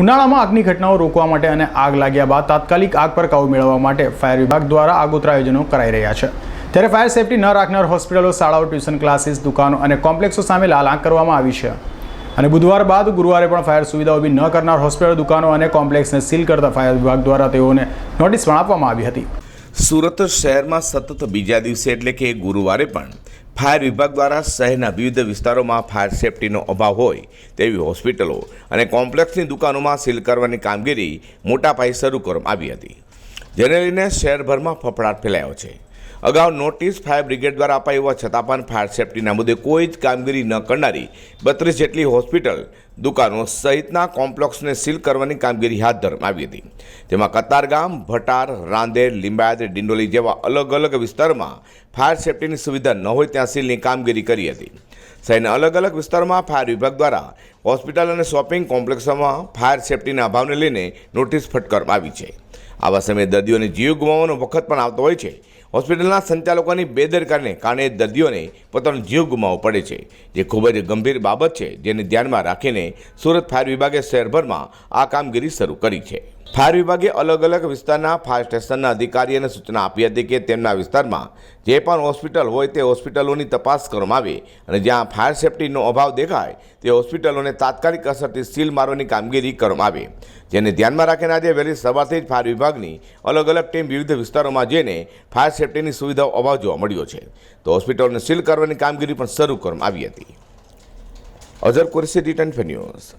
ઉનાળામાં આગની ઘટનાઓ રોકવા માટે અને આગ લાગ્યા બાદ તાત્કાલિક આગ પર કાબુ મેળવવા માટે ફાયર વિભાગ દ્વારા આગોતરા આયોજનો કરાઈ રહ્યા છે. ત્યારે ફાયર સેફટી ન રાખનાર હોસ્પિટલો, શાળાઓ, ટ્યુશન ક્લાસીસ, દુકાનો અને કોમ્પ્લેક્સો સામે લાલ આંક કરવામાં આવી છે. અને બુધવાર બાદ ગુરુવારે પણ ફાયર સુવિધા ઊભી ન કરનાર હોસ્પિટલ, દુકાનો અને કોમ્પ્લેક્સને સીલ કરતા ફાયર વિભાગ દ્વારા તેઓને નોટિસ પણ આપવામાં આવી હતી. સુરત શહેરમાં સતત બીજા દિવસે એટલે કે ગુરુવારે પણ ફાયર વિભાગ દ્વારા શહેરના વિવિધ વિસ્તારોમાં ફાયર સેફટીનો અભાવ હોય તેવી હોસ્પિટલો અને કોમ્પ્લેક્સની દુકાનોમાં સીલ કરવાની કામગીરી મોટા પાયે શરૂ કરવામાં આવી હતી. જેને લઈને શહેરભરમાં ફફડાટ ફેલાયો છે. અગાઉ નોટિસ ફાયર બ્રિગેડ દ્વારા અપાઈ હોવા છતાં પણ ફાયર સેફટીના મુદ્દે કોઈ જ કામગીરી ન કરનારી બત્રીસ જેટલી હોસ્પિટલ, દુકાનો સહિતના કોમ્પ્લેક્સને સીલ કરવાની કામગીરી હાથ ધરવામાં આવી હતી. તેમાં કતારગામ ભટાર, રાંદેર, લીંબાયત, ડિંડોલી જેવા અલગ અલગ વિસ્તારમાં ફાયર સેફટીની સુવિધા ન હોય ત્યાં સીલની કામગીરી કરી હતી. શહેરના અલગ અલગ વિસ્તારમાં ફાયર વિભાગ દ્વારા હોસ્પિટલ અને શોપિંગ કોમ્પ્લેક્ષોમાં ફાયર સેફટીના અભાવને લઈને નોટિસ ફટકારવામાં આવી છે. આવા સમયે દર્દીઓને જીવ ગુમાવવાનો વખત પણ આવતો હોય છે. હોસ્પિટલના સંચાલકોની બેદરકારીને કારણે દર્દીઓને પોતાનો જીવ ગુમાવવો પડે છે, જે ખૂબ જ ગંભીર બાબત છે, જેને ધ્યાનમાં રાખીને સુરત ફાયર વિભાગે શહેરભરમાં આ કામગીરી શરૂ કરી છે. ફાયર વિભાગે અલગ અલગ વિસ્તારના ફાયર સ્ટેશનના અધિકારીઓને સૂચના આપી હતી કે તેમના વિસ્તારમાં જે પણ હોસ્પિટલ હોય તે હોસ્પિટલોની તપાસ કરવામાં આવે અને જ્યાં ફાયર સેફટીનો અભાવ દેખાય તે હોસ્પિટલોને તાત્કાલિક અસરથી સીલ મારવાની કામગીરી કરવામાં આવે. જેને ધ્યાનમાં રાખીને આજે વહેલી સવારથી જ ફાયર વિભાગની અલગ અલગ ટીમ વિવિધ વિસ્તારોમાં જઈને ફાયર સેફટીની સુવિધાઓ અભાવ જોવા મળ્યો છે. તો હોસ્પિટલને સીલ કરવાની કામગીરી પણ શરૂ કરવામાં આવી હતી. Azhar Qureshi return news.